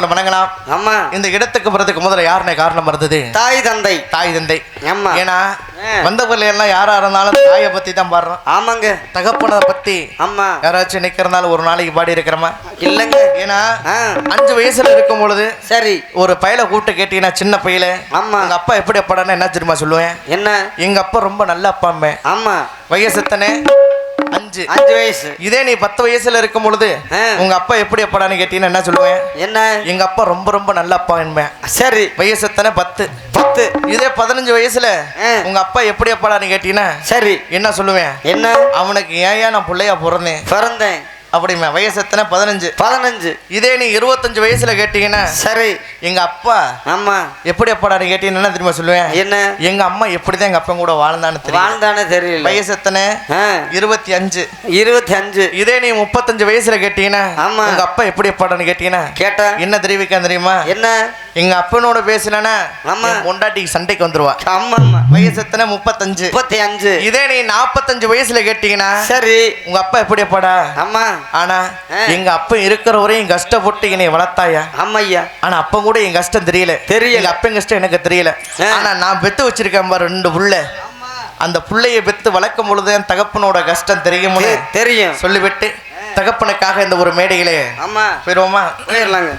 எல்லாம் ஆமா இந்த இடத்துக்கு வர்றதுக்கு முதல்ல யாருனே காரணம் இருந்தது தாய் தந்தை. தாய் தந்தை. ஆமா ஏன்னா ஆ. வந்தவர்கள் எல்லாம் யாரா இருந்தாலும் தாயை பத்தி தான் பாடுறோம். ஆமாங்க. தகப்பனை பத்தி ஆமா யாராச்சும் நிக்கிறனால ஒரு நாளைக்கு பாடி இருக்கிறோமா? இல்லைங்க. ஏன்னா அஞ்சு வயசுல இருக்கும் பொழுது சரி. ஒரு பையல கூப்பிட்டு கேட்டீங்கன்னா சின்ன பையல ஆமா எங்க அப்பா எப்படி அப்பாடான்னு என்ன தெரியுமா சொல்லுவேன்? என்ன? எங்க அப்பா ரொம்ப நல்ல அப்பாம்பேன் ஆமா. வயசுத்தனே அஞ்சு. அஞ்சு வயசு. இதே நீ பத்து வயசுல இருக்கும் பொழுது. உங்க அப்பா எப்படி அப்பாடான்னு கேட்டீங்கன்னா என்ன சொல்லுவேன்? என்ன? எங்க அப்பா ரொம்ப ரொம்ப நல்ல அப்பா என்பேன். சரி. வயசுத்தனை பத்து. பத்து. இதே பதினஞ்சு வயசுல. உங்க அப்பா எப்படி அப்பாடான்னு கேட்டீங்கன்னா சரி. என்ன சொல்லுவேன்? என்ன? அவனுக்கு ஏன் நான் பிள்ளையா பிறந்தேன்? பிறந்தேன். அப்படிமே வயசுத்தனை பதினஞ்சு. பதினஞ்சு. இதே நீ இருபத்தஞ்சு வயசுல கேட்டீங்கன்னா சரி. எங்க அப்பா ஆமா. எப்படி அப்பாடான்னு கேட்டீங்கன்னா என்ன தெரியுமா சொல்லுவேன்? என்ன? எங்க அம்மா எப்படிதான் எங்க அப்பா கூட வாழ்ந்தான்னு தெரியும்? வாழ்ந்தானே தெரியல. வயசுத்தனை ஆ, இருபத்தி அஞ்சு. இருபத்தி அஞ்சு. இதே நீ முப்பத்தஞ்சு வயசுல கேட்டீங்கன்னா ஆமா. உங்க அப்பா எப்படி அப்பாடான்னு கேட்டீங்கன்னா கேட்டா என்ன தெரிவிக்க தெரியுமா? என்ன? எங்க அப்பனோட பேசலனா ஆமா. பொண்டாட்டிக்கு சண்டைக்கு வந்துருவா. ஆமா ஆமா வயசுத்தனை முப்பத்தஞ்சு. முப்பத்தி அஞ்சு இதே நீ நாற்பத்தஞ்சு வயசுல கேட்டீங்கன்னா சரி. உங்க அப்பா எப்படி அப்பாடா ஆமா. ஆனா. எங்க அப்பா இருக்கிற வரையும் கஷ்டப்பட்டு என்னை வளர்த்தாயா? ஆமா ஐயா ஆனா அப்ப கூட என் கஷ்டம் தெரியல. தெரியல. எங்க அப்பன் கஷ்டம் எனக்கு தெரியல. ஆனா நான் பெத்து வச்சிருக்கேன் பாரு ரெண்டு புள்ள. அந்த புள்ளைய பெத்து வளர்க்கும் பொழுது என் தகப்பனோட கஷ்டம் தெரியும்னு தெ- தெரியும். சொல்லிவிட்டு தகப்பனுக்காக இந்த ஒரு மேடையிலே ஆமா. போயிருவோமா போயிடலாங்க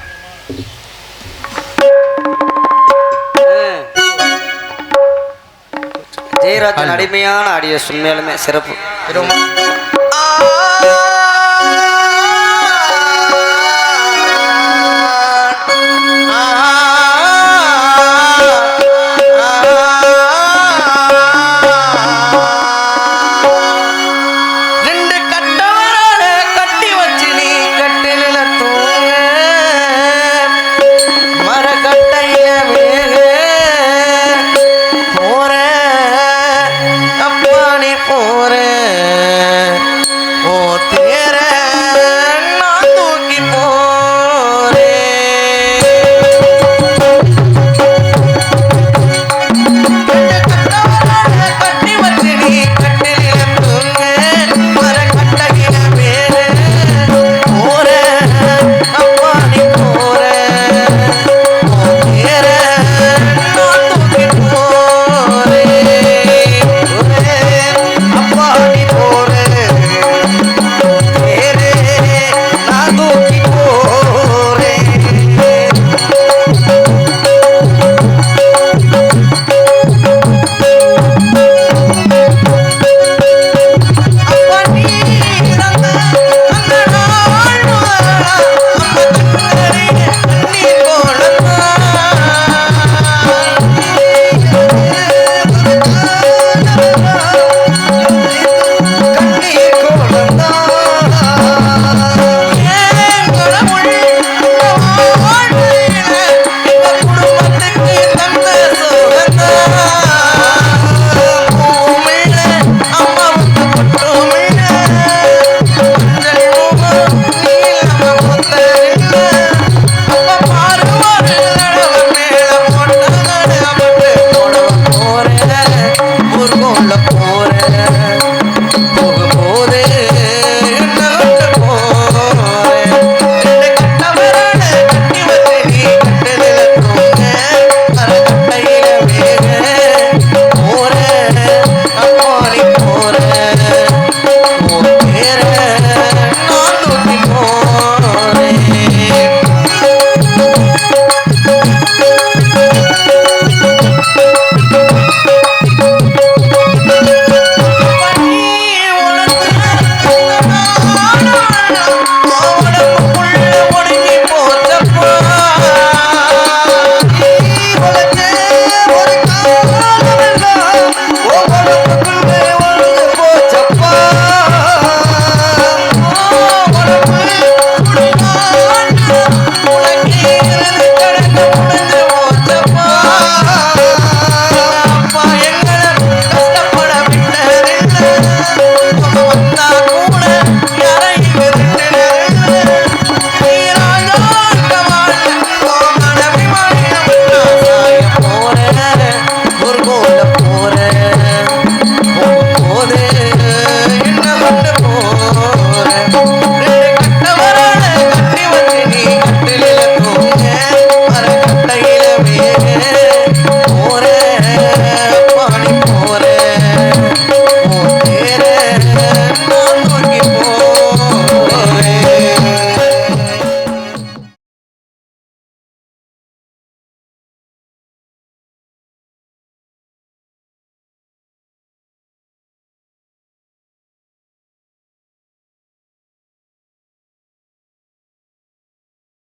ஜெயராஜன் அடிமையான ஆடியோ உண்மையாலுமே சிறப்பு.